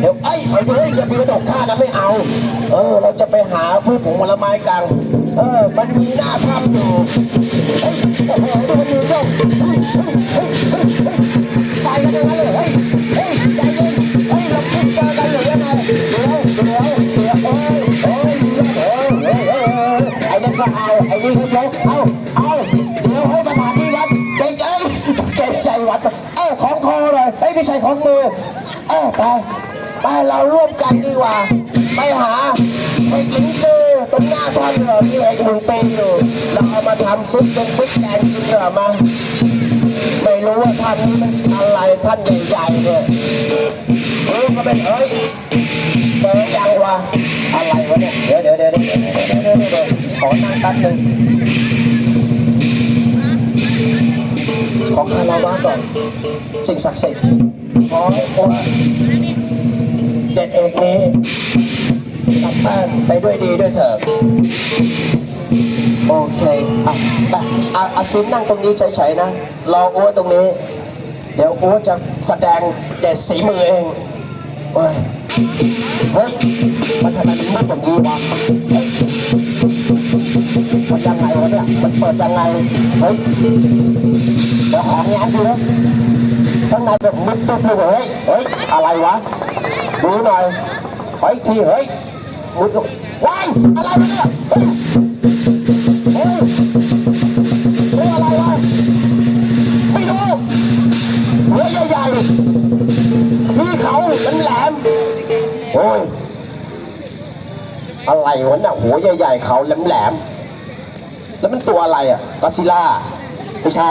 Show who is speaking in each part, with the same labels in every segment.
Speaker 1: เดี๋ยวไอ้ไอ้พี่กระโดดข้านะไม่เอา เออ เราจะไปหาพืชผงผลไม้กันเออ มันมีหน้าถ้ำอยู่เฮ้ยโอ้โหดูมันมีโยกเฮ้ยเฮ้ยเฮ้ยเฮ้ยเฮ้ยไปกันยังไงเลยเฮ้ยเฮ้ยใจเย็นเฮ้ยเราคิดเจอกันหรือยังไงเดี๋ยวเดี๋ยวเดี๋ยวเอ้ยเอ้ยเอ้ยเอ้ยเอ้ยเอ้ยไอ้นั่นก็เอาไอ้นี่ก็ยกเอาเอาเดี๋ยวให้ประธานที่วัดเก่งเอ้ยเก่งใจวัดเอ้ยของคอเลยเอ้ยไม่ใช่ของมือเอ้ย ไปไปเราร่วมกันดีกว่า ไปหาไปกินเจอตรงหน้าท่อนเหรอมีอะไรมึงเป็นอยู่เราเอามาทำซุปเป็นซุปแกงกินเหรอมาไม่รู้ว่าท่านนี้มันอะไรท่านใหญ่ใหญ่เนี่ยเออก็เป็นเอ้ยเจอยังวะอะไรวะเนี่ยเดี๋ยวเดี๋ยวเดี๋ยวเดี๋ยวขอนั่งแป๊บนึง ของคาราวะก่อนสิ่งศักดิ์สิทธิ์ขอให้องค์เด็ดเอกนี้กลับบ้านไปด้วยดีด้วยเถิดโอเคอะไปอะอาซิมนั่งตรงนี้เฉยๆนะรออ้วตรงนี้ เดี๋ยวอ้วจะแสดงเด็ดสีมือเองเฮ้ยเฮ้ยมันทำไมมันมืดอย่างนี้วะเฮ้ยมันยังไงวะเนี่ยมันเปิดยังไงเฮ้ย ของงานดูนะข้างในแบบมืดตึ๊บเลยเฮ้ยเฮ้ยอะไรวะดูหน่อยขออีกทีเฮ้ยมุดว้ายอะไรวะเนี่ยเฮ้ยเฮ้ยเฮ้ยอะไรวะไม่รู้หัวใหญ่ๆมีเขาแหลมๆโอ้ยอะไรวะน่ะหัวใหญ่ๆเขาแหลมๆแล้วมันตัวอะไรอะกอซิล่า ไม่ใช่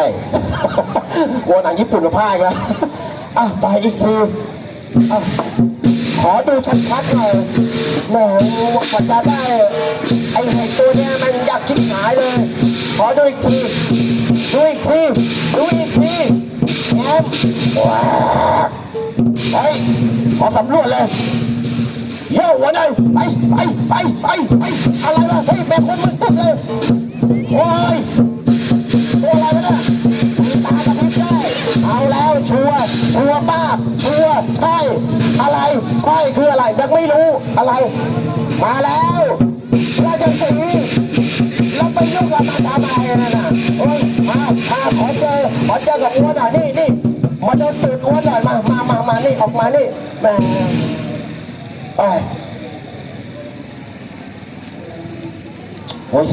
Speaker 1: กลัวหนังญี่ปุ่นมาพากแล้วอะไปอีกทีอะขอดูชัดๆหน่อยแหมกว่าจะได้ ไอ้เห็ดตัวเนี้ยมันอยากชิบหายเลย ขอดูอีกที ดูอีกที ดูอีกทีแง้มว้าวเฮ้ยขอสำรวจเลยโย่หัวเลยไปไปไปไปไปอะไร ใช่ อะไร ใช่คืออะไร ยังไม่รู้อะไร มาแล้วราชสีห์แล้วไปยุ่งกับมันทำไมนั่นน่ะโอ้ยมามาขอเจอขอเจอกับอ้วนหน่อยนี่นี่มาโดนตูดอ้วนหน่อยมามามามานี่ออกมานี่แม่ไปโอ้ย